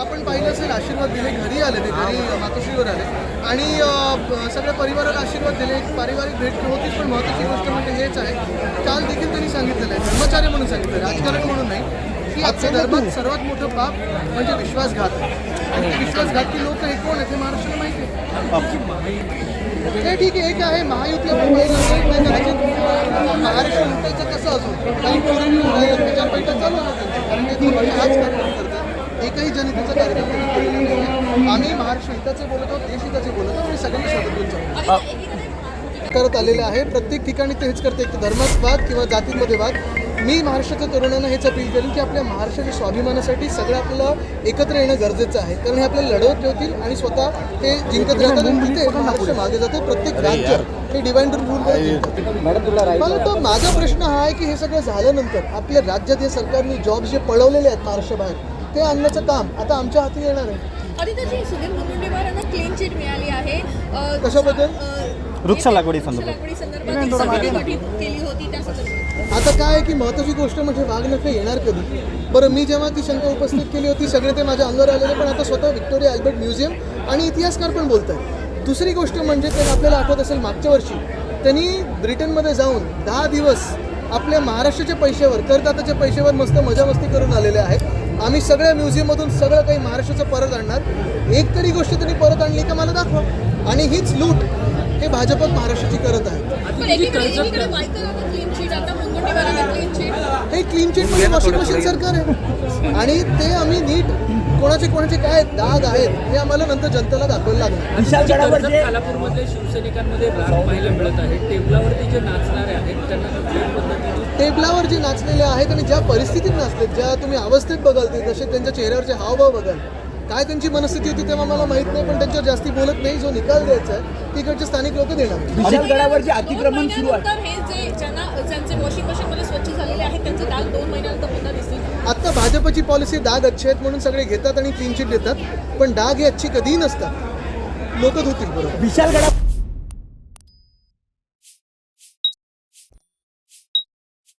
आपण पाहिलं असेल आशीर्वाद दिले घरी आले ते घरी आले. आणि सगळ्या परिवाराला आशीर्वाद दिले एक पारिवारिक भेट होती पण महत्त्वाची गोष्ट म्हणजे हेच आहे काल देखील त्यांनी सांगितलेलं आहे धर्मचार्य म्हणून सांगितलं राजकारण म्हणून नाही की आजच्या धर्मात सर्वात मोठं पाप म्हणजे विश्वासघात. आणि ते विश्वासघाती लोक कोण आहेत हे माहिती आहे. ते ठीक आहे एक आहे महायुतीला मुंबईला महाराष्ट्र उठायचं कसं असो? काही हाच कार्यक्रम करतात एकही जनतेचा कार्यक्रम. आम्ही महाराष्ट्र हिताचे बोलत आहोत देश हिताचे बोलत आहोत घेऊन चालू करत. आलेले आहे प्रत्येक ठिकाणी ते हेच करते धर्मात वाद किंवा जातींमध्ये वाद. मी महाराष्ट्राच्या तरुणांना हेच अपील करेन की आपल्या महाराष्ट्राच्या स्वाभिमानासाठी सगळं आपल्याला एकत्र येणं गरजेचं आहे. कारण हे आपल्याला लढवत ठेवतील आणि स्वतः ते जिंकत राहतात आणि तिथे महाराष्ट्र मागे जाते. प्रत्येक राज्य हे डिवाइड रूल मला वाटतं? माझा प्रश्न हा आहे की हे सगळं झाल्यानंतर आपल्या राज्यात हे सरकारने जॉब जे पळवलेले आहेत महाराष्ट्राबाहेर ते आणण्याचं काम आता आमच्या हाती येणार आहे. सुधीर मुनगंटीवारांना क्लीन चिट मिळाली आहे. कशाबद्दल? वृक्ष लागवडी संदर्भात. वृक्ष लागवडी संदर्भात एक समिती गठीत केली होती त्या संदर्भात आता काय आहे की महत्त्वाची गोष्ट म्हणजे वाघ नखे येणार कधी? बरं मी जेव्हा ती शंका उपस्थित केली होती सगळे ते माझ्या अंगावर आलेले पण आता स्वतः व्हिक्टोरिया अल्बर्ट म्युझियम आणि इतिहासकार पण बोलत आहेत. दुसरी गोष्ट म्हणजे ते आपल्याला आठवत असेल मागच्या वर्षी त्यांनी ब्रिटनमध्ये जाऊन दहा दिवस आपल्या महाराष्ट्राच्या पैशावर करदात्याच्या पैशावर मस्त मजा मस्ती करून आलेले आहेत. आम्ही सगळ्या म्युझियममधून सगळं काही महाराष्ट्राचं परत आणणार. एक तरी गोष्ट त्यांनी परत आणली का मला दाखवा. आणि हीच लूट हे भाजपत महाराष्ट्राची करत आहे. हे क्लीन चिट म्हणजे वॉशिंग मशीन सरकार आहे. आणि ते आम्ही नीट कोणाचे कोणाचे काय दाग आहेत हे आम्हाला नंतर जनतेला दाखवायला खालापूरमधले शिवसैनिकांमध्ये राग पाहायला मिळत आहे टेबलावरती जे नाचणारे आहेत त्यांना टेबलावर जे नाचलेले आहेत आणि ज्या परिस्थितीत नाचलेत ज्या तुम्ही अवस्थेत बघाल ते जसे त्यांच्या चेहऱ्यावरचे हावभाव बघाल काय त्यांची मनस्थिती होती तेव्हा मला माहीत नाही पण त्यांच्यावर जास्ती बोलत नाही. जो निकाल द्यायचा आहे तिकडचे स्थानिक लोक देणार. विशालगडावर जे अतिक्रमण सुरू आहे. हे जे ज्यांना ज्यांचे वॉशिंग मशीनमध्ये स्वच्छ झालेले आहेत त्यांचे डाग दोन महिन्यानंतर पुन्हा दिसतील. आत्ता भाजपची पॉलिसी डाग अच्छे आहेत म्हणून सगळे घेतात आणि क्लीन चिट देतात पण डाग हे अच्छी कधीही नसतात. लोक धुतील बरोबर. विशालगडा